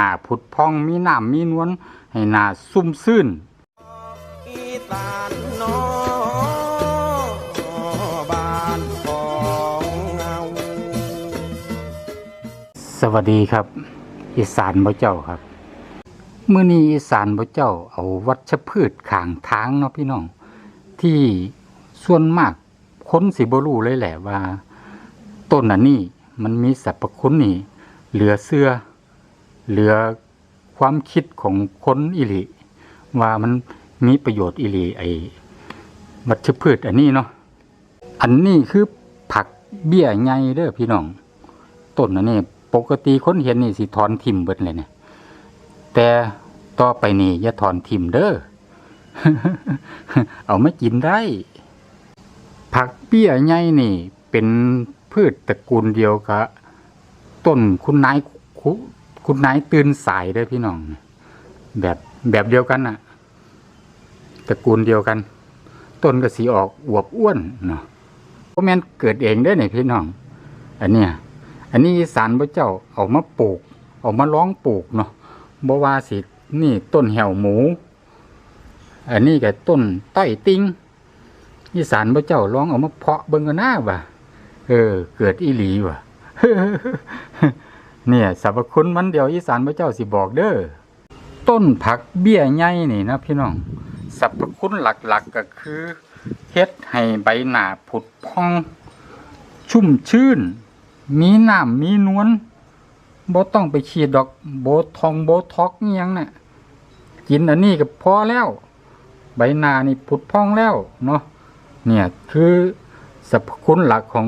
หน้าผุดพองมีน้ำมีนวลให้หน้าซุ่มซื่นอีสานนอบานของเงาสวัสดีครับ อีสานบ่เจ้าครับมื้อนี้อีสานบ่เจ้าเอาวัชพืชข้างทางเนาะพี่น้อง ที่ส่วนมากคนสิบ่รู้เลยแหละว่า ต้นอันนี้มันมีสรรพคุณนี่เหลือเสื้อ เหลือความคิดของคนอิลิว่ามันมีประโยชน์อิลิไอวัชพืชอันนี้เนาะอันนี้คือผักเบี้ยใหญ่เด้อพี่น้องต้นอันนี้ ปกติคนเห็นนี่สิถอนทิ่มเบิดเลยเนี่ยแต่ต่อไปนี่อย่าถอนทิ่มเด้อเอาไมากินได้ ผักเบี้ยใหญ่นี่ เป็นพืชตระกูลเดียวกับต้นคุณนาย คุณนายตื่นสายเด้พี่น้อง แบบแบบเดียวกันน่ะตระกูลเดียวกัน ต้นก็สีออกอวบอ้วนเนาะเพราะแม่นเกิดเองได้เนี่ยพี่น้อง อันเนี้ยอันนี้สารพระเจ้าเอามาปลูกเอามาล้องปลูกเนาะบว่าสินี่ต้นแหวหมู อันนี้ก็ต้นต้อยติงอีสานพระเจ้าลองเอามาเพาะเบิ่งกันหน้าว่ะเออ เกิดอีหลีว่ะ เนี่ยสรรพคุณมันเดียวอีสานพระเจ้าสิบอกเด้อต้นผักเบี้ยใหญ่นี่นะพี่น้องสรรพคุณหลักๆก็คือเฮ็ดให้ใบหน้าผุดพอง ชุ่มชื่น มีน้ำมีนวลบ่ต้องไปฉีดดอกโบทองโบท็อกนี่ยังน่ะกินอันนี้ก็พอแล้ว ใบหน้านี่ผุดพองแล้วเนาะเนี่ยคือสรรพคุณหลักของ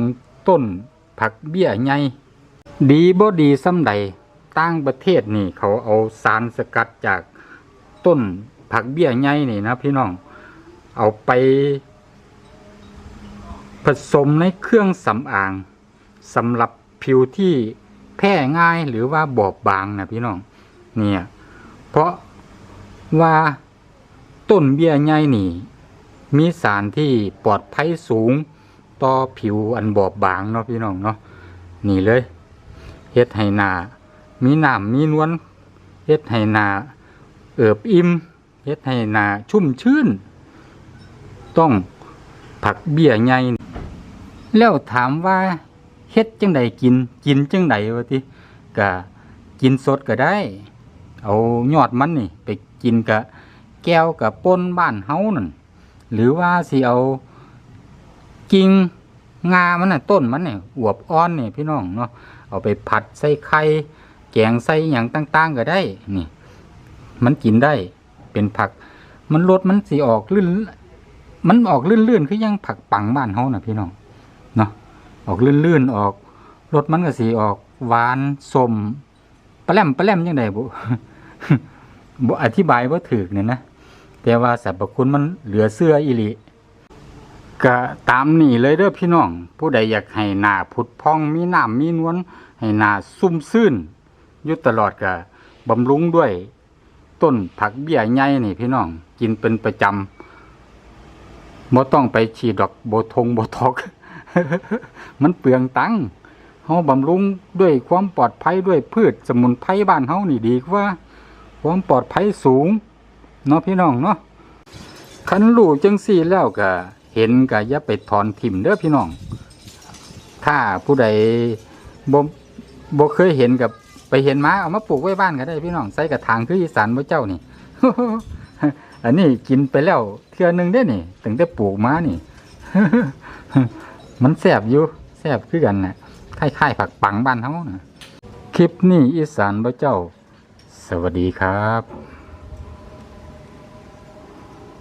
ต้นผักเบี้ยใหญ่ ดีบ่ดีซ้ำใดต่างประเทศนี่ เขาเอาสารสกัดจากต้นผักเบี้ยใหญ่นี่นะพี่น้อง เอาไป ผสมในเครื่องสำอางสำหรับผิวที่แพ้ง่ายหรือว่าบอบบางนะพี่น้อง เนี่ย เพราะว่าต้นเบี้ยใหญ่นี่ มีสารที่ปลอดภัยสูง ต่อผิวอันบอบบางเนาะพี่น้องเนาะนี่เลย เฮ็ดให้หนา มีน้ำมีนวลเฮ็ดให้หนา เอิบอิ่มเฮ็ดให้หนาชุ่มชื่นต้องผักเบี้ยใหญ่แล้วถามว่าเฮ็ดจังใดกิน กินจังใดวะติก็กินสดก็ได้ เอายอดมันนี่ ไปกินกับแก้วกับป้นบ้านเฮานั่นหรือว่าสิเอากิ่งงามันน่ะต้นมันเนี่ยอวบอ่อนนี่พี่น้องเนาะ เอาไปผัดใส่ไข่แกงใส่หยังต่างๆก็ได้นี่ มันกินได้เป็นผัก มันรสมันสิออกลื่น มันออกลื่นๆคือยังผักปังบ้านเฮาน่ะพี่น้องเนาะออกลื่นๆออกรสมันก็สีออกหวานสมปลาแหลมปลาแหลมยังไงบุบอธิบายว่าถือเนี่ยนะแต่ว่าสรรพคุณมันเหลือเสื้ออีหลี ก็ตามนี่เลยเด้อพี่น้อง ผู้ใดอยากให้หน้าผุดพองมีน้ำมีนวลให้หน้าซุ่มซื่นอยู่ตลอดก็บำรุงด้วย ต้นผักเบี้ยใหญ่นี่พี่น้อง กินเป็นประจำบ่ต้องไปฉีดดอกโบทงโบทอกมันเปลืองตังค์เฮาบำรุงด้วยความปลอดภัยด้วยพืชสมุนไพรบ้านเฮานี่ดีกว่า ความปลอดภัยสูงเนาะพี่น้องเนาะคันรู้จังซี่แล้วก็ เห็นก็อย่าไปถอนถิ่มเด้อพี่น้อง ถ้าผู้ใดบ่บ่เคยเห็นกับไปเห็นมาเอามาปลูกไว้บ้านก็ได้พี่น้องใส่กระถางคืออีสานบ่เจ้านี่ อันนี้กินไปแล้วเทื่อหนึงได้อนี่ตั้งแต่ปลูกมานี่ มันแสบอยู่แสบคือกันนะคล้ายๆผักปังบ้านเฮานะคลิปนี้อีสานบ่เจ้า สวัสดีครับ